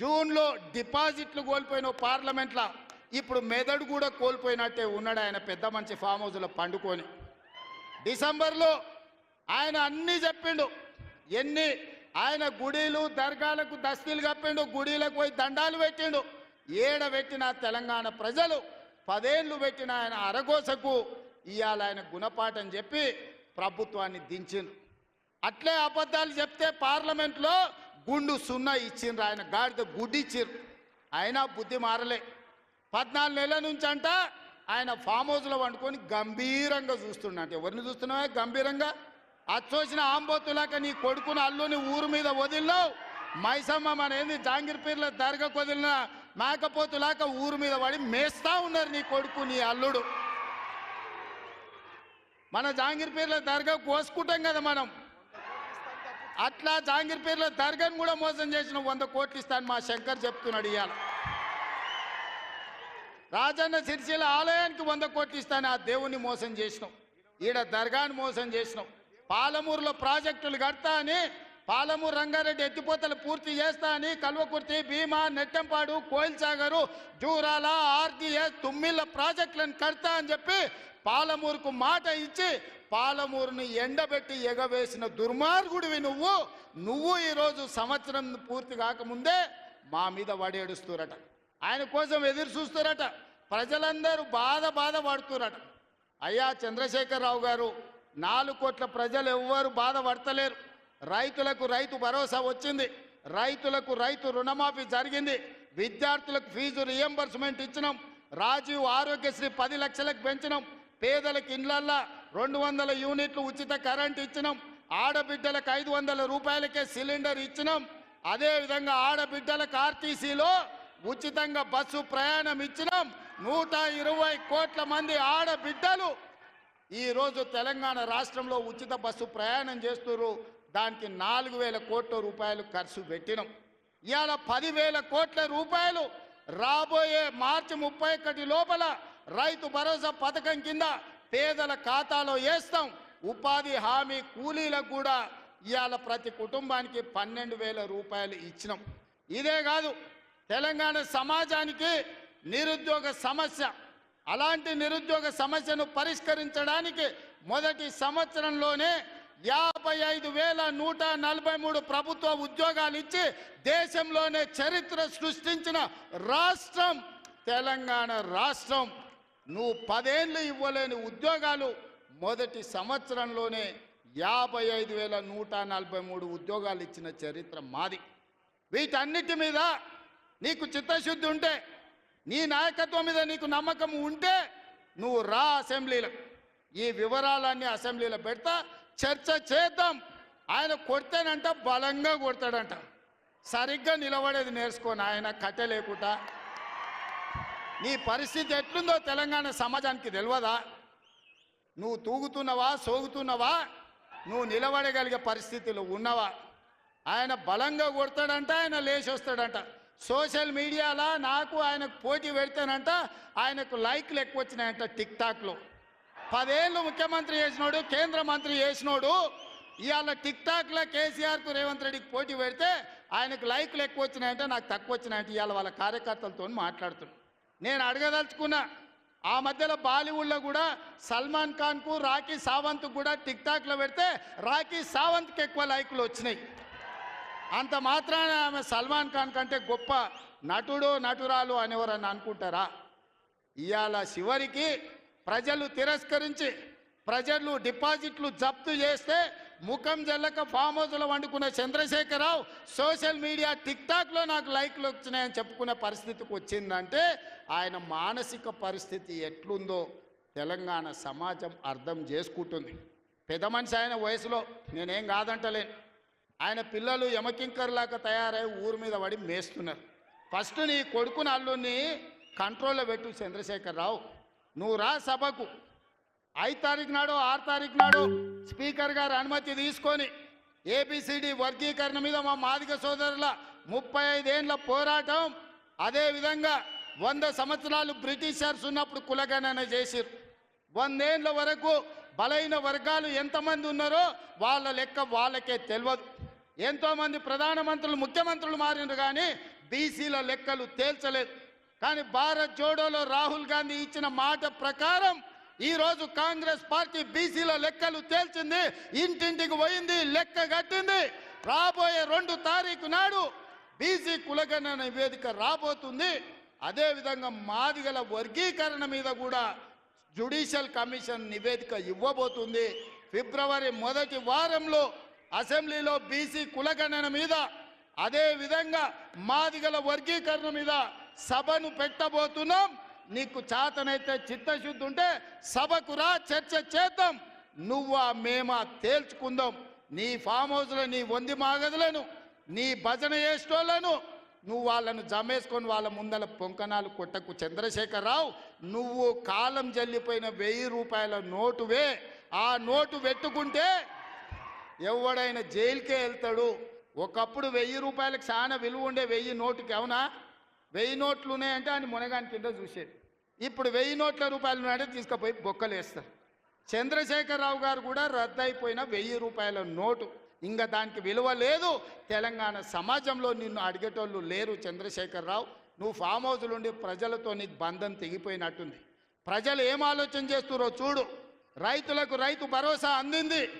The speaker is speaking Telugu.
జూన్లో డిపాజిట్లు కోల్పోయిన పార్లమెంట్లో ఇప్పుడు మెదడు కూడా కోల్పోయినట్టే ఉన్నాడు ఆయన పెద్ద మంచి ఫామ్ హౌస్లో పండుకొని. డిసెంబర్లో ఆయన అన్నీ చెప్పిండు. ఎన్ని? ఆయన గుడీలు దర్గాలకు దస్తీలు కప్పిండు గుడీలకు పోయి దండాలు పెట్టిండు. ఏడ పెట్టిన తెలంగాణ ప్రజలు పదేళ్ళు పెట్టిన ఆయన అరగోసకు ఇవాళ ఆయన గుణపాఠం చెప్పి ప్రభుత్వాన్ని దించిండు. అట్లే అబద్ధాలు చెప్తే పార్లమెంట్లో గుండు సున్నా ఇచ్చిండ్రు. ఆయన గాడిద గుడ్డి ఇచ్చిండ్రు. అయినా బుద్ధి మారలే. పద్నాలుగు నెలల నుంచి అంట ఆయన ఫామ్ హౌస్లో వండుకొని గంభీరంగా చూస్తున్నాడు ఎవరిని చూస్తున్నావా? గంభీరంగా? అచ్చొచ్చిన ఆంబోతులాక నీ కొడుకుని అల్లుని ఊరు మీద వదిలినావు. మైసమ్మ మన ఏంది జాంగిర్పీర్ల దర్గా వదిలిన మేకపోతులాక ఊరు మీద పడి మేస్తా ఉన్నారు నీ కొడుకు నీ అల్లుడు. మన జాంగిర్పీర్ల దర్గా కోసుకుంటాం కదా మనం. అట్లా జాంగీర్ పేరులో దర్గాను కూడా మోసం చేసిన వంద కోట్లు ఇస్తాను మా శంకర్ చెప్తున్నాడు ఇవాళ రాజన్న సిరిసిల ఆలయానికి వంద కోట్లు ఇస్తాను ఆ దేవుణ్ణి మోసం చేసినాం ఈడ దర్గాను మోసం చేసినాం పాలమూరులో ప్రాజెక్టులు కడతా అని పాలమూరు రంగారెడ్డి ఎత్తిపోతలు పూర్తి చేస్తా అని కల్వకుర్తి భీమా నెట్టంపాడు కోయిల్సాగరు జూరాల ఆర్టీఎస్ తుమ్మిళ్ళ ప్రాజెక్టులను కడతా అని చెప్పి పాలమూరుకు మాట ఇచ్చి పాలమూరుని ఎండబెట్టి ఎగవేసిన దుర్మార్గుడివి నువ్వు. నువ్వు ఈరోజు సంవత్సరం పూర్తి కాకముందే మా మీద వడేడుస్తురట ఆయన కోసం ఎదురు చూస్తురట. ప్రజలందరూ బాధ బాధ పడుతురట. అయ్యా చంద్రశేఖరరావు గారు నాలుగు కోట్ల ప్రజలు ఎవ్వరు బాధపడతలేరు. రైతులకు రైతు భరోసా వచ్చింది. రైతులకు రైతు రుణమాఫీ జరిగింది. విద్యార్థులకు ఫీజు రియంబర్స్మెంట్ ఇచ్చినాం. రాజీవ్ ఆరోగ్యశ్రీ పది లక్షలకు పెంచినాం. పేదలకు ఇండ్లల్లా రెండు వందల యూనిట్లు ఉచిత కరెంట్ ఇచ్చినాం. ఆడబిడ్డలకు ఐదు వందల రూపాయలకే సిలిండర్ ఇచ్చినాం. అదేవిధంగా ఆడబిడ్డలకు ఆర్టీసీలో ఉచితంగా బస్సు ప్రయాణం ఇచ్చినాం. నూట ఇరవై కోట్ల మంది ఆడబిడ్డలు. ఈరోజు తెలంగాణ రాష్ట్రంలో ఉచిత బస్సు ప్రయాణం చేస్తున్నారు దానికి నాలుగు వేల కోట్ల రూపాయలు ఖర్చు పెట్టినాం. ఇవాళ పదివేల కోట్ల రూపాయలు రాబోయే మార్చి ముప్పై ఒకటి లోపల రైతు భరోసా పథకం కింద పేదల ఖాతాలో వేస్తాం. ఉపాధి హామీ కూలీలకు కూడా ఇవాళ ప్రతి కుటుంబానికి పన్నెండు వేల రూపాయలు ఇచ్చినాం. ఇదే కాదు తెలంగాణ సమాజానికి నిరుద్యోగ సమస్య. అలాంటి నిరుద్యోగ సమస్యను పరిష్కరించడానికి మొదటి సంవత్సరంలోనే యాభై ఐదు వేల నూట నలభై మూడు ప్రభుత్వ ఉద్యోగాలు ఇచ్చి దేశంలోనే చరిత్ర సృష్టించిన రాష్ట్రం తెలంగాణ రాష్ట్రం. నువ్వు పదేళ్ళు ఇవ్వలేని ఉద్యోగాలు మొదటి సంవత్సరంలోనే యాభై ఐదు వేల నూట నలభై మూడు ఉద్యోగాలు ఇచ్చిన చరిత్ర మాది. వీటన్నిటి మీద నీకు చిత్తశుద్ధి ఉంటే నీ నాయకత్వం మీద నీకు నమ్మకం ఉంటే నువ్వు రా అసెంబ్లీలో. ఈ వివరాలన్నీ అసెంబ్లీలో పెడతా చర్చ చేద్దాం. ఆయన కొడితేనంట బలంగా కొడతాడంట. సరిగ్గా నిలబడేది నేర్చుకొని ఆయన కట్టె లేకుండా. నీ పరిస్థితి ఎట్లుందో తెలంగాణ సమాజానికి తెలియదా నువ్వు తూగుతున్నావా సోగుతున్నావా? నువ్వు నిలబడగలిగే పరిస్థితిలో ఉన్నవా? ఆయన బలంగా కొడతాడంట ఆయన లేచి వస్తాడంట. సోషల్ మీడియాలో నాకు ఆయనకు పోటీ పెడితేనంట ఆయనకు లైక్లు ఎక్కువ వచ్చినాయంట టిక్ టాక్లో. పదేళ్ళు ముఖ్యమంత్రి చేసినోడు కేంద్ర మంత్రి చేసినోడు ఇవాళ టిక్ టాక్లో కేసీఆర్కు రేవంత్ రెడ్డికి పోటీ పెడితే ఆయనకు లైక్లు ఎక్కువ వచ్చినాయంటే నాకు తక్కువ వచ్చినాయంటే ఇవాళ వాళ్ళ కార్యకర్తలతో మాట్లాడుతున్నాను నేను అడగదలుచుకున్నా ఆ మధ్యలో బాలీవుడ్లో కూడా సల్మాన్ ఖాన్కు రాఖీ సావంత్ కూడా టిక్ టాక్లో పెడితే రాఖీ సావంత్కి ఎక్కువ లైకులు వచ్చినాయి. అంత మాత్రాన ఆమె సల్మాన్ ఖాన్ కంటే గొప్ప నటుడు నటురాలు అనేవారని అనుకుంటారా? ఇవాళ చివరికి ప్రజలు తిరస్కరించి ప్రజలు డిపాజిట్లు జప్తు చేస్తే ముఖం జల్లక ఫామ్ హౌస్లో వండుకున్న చంద్రశేఖరరావు సోషల్ మీడియా టిక్ టాక్లో నాకు లైక్లు వచ్చినాయని చెప్పుకునే పరిస్థితికి వచ్చిందంటే ఆయన మానసిక పరిస్థితి ఎట్లుందో తెలంగాణ సమాజం అర్థం చేసుకుంటుంది. పెద్ద మనిషి ఆయన వయసులో నేనేం కాదంటలేను. ఆయన పిల్లలు యమకింకర్లాగా తయారై ఊరి మీద పడి మేస్తున్నారు. ఫస్ట్ నీ కొడుకుని అల్లుని కంట్రోల్లో పెట్టు చంద్రశేఖరరావు. నువ్వు రా సభకు. ఐదు తారీఖు నాడు ఆరు తారీఖు నాడు స్పీకర్ గారు అనుమతి తీసుకొని ఏబిసిడి వర్గీకరణ మీద మా మాదిగ సోదరుల ముప్పై ఐదేండ్ల పోరాటం అదేవిధంగా వంద సంవత్సరాలు బ్రిటిషర్స్ ఉన్నప్పుడు కులగణన చేసిరు వందేండ్ల వరకు బలైన వర్గాలు ఎంతమంది ఉన్నారో వాళ్ళ లెక్క వాళ్ళకే తెలియదు ఎంతోమంది ప్రధానమంత్రులు ముఖ్యమంత్రులు మారినారు కానీ బీసీల లెక్కలు తేల్చలేదు. కానీ భారత్ జోడోలో రాహుల్ గాంధీ ఇచ్చిన మాట ప్రకారం ఈ రోజు కాంగ్రెస్ పార్టీ బీసీల లెక్కలు తేల్చింది. ఇంటింటికి పోయింది లెక్క కట్టింది. రాబోయే రెండు తారీఖు నాడు బీసీ కులగణన నివేదిక రాబోతుంది. అదేవిధంగా మాదిగల వర్గీకరణ మీద కూడా జుడిషియల్ కమిషన్ నివేదిక ఇవ్వబోతుంది. ఫిబ్రవరి మొదటి వారంలో అసెంబ్లీలో బీసీ కులగణన మీద అదేవిధంగా మాదిగల వర్గీకరణ మీద సభను పెట్టబోతున్నాం. నీకు చేతనైతే చిత్తశుద్ధి ఉంటే సభకు రా చర్చ చేద్దాం. నువ్వా మేమా తేల్చుకుందాం. నీ ఫామ్ హౌస్లో నీ వంది మాగదులను నీ భజన చేసేటోళ్ళను. నువ్వు వాళ్ళను జమేసుకొని వాళ్ళ ముందల పొంకనాలు కొట్టకు చంద్రశేఖరరావు. నువ్వు కాలం జల్లిపోయిన వెయ్యి రూపాయల నోటువే. ఆ నోటు పెట్టుకుంటే ఎవడైనా జైలుకే వెళ్తాడు. ఒకప్పుడు వెయ్యి రూపాయలకు చాలా విలువ ఉండే వెయ్యి నోటుకి అవునా? వెయ్యి నోట్లు ఉన్నాయంటే ఆయన మునగాని కింద చూసేది. ఇప్పుడు వెయ్యి నోట్ల రూపాయలు ఉన్నాయంటే తీసుకుపోయి బొక్కలు వేస్తారు. చంద్రశేఖరరావు గారు కూడా రద్దయిపోయిన వెయ్యి రూపాయల నోటు. ఇంకా దానికి విలువ లేదు. తెలంగాణ సమాజంలో నిన్ను అడిగేటోళ్ళు లేరు చంద్రశేఖరరావు. నువ్వు ఫామ్ హౌస్లో ఉండి ప్రజలతో నీకు బంధం తెగిపోయినట్టుంది. ప్రజలు ఏం ఆలోచన చేస్తురో చూడు. రైతులకు రైతు భరోసా అందింది.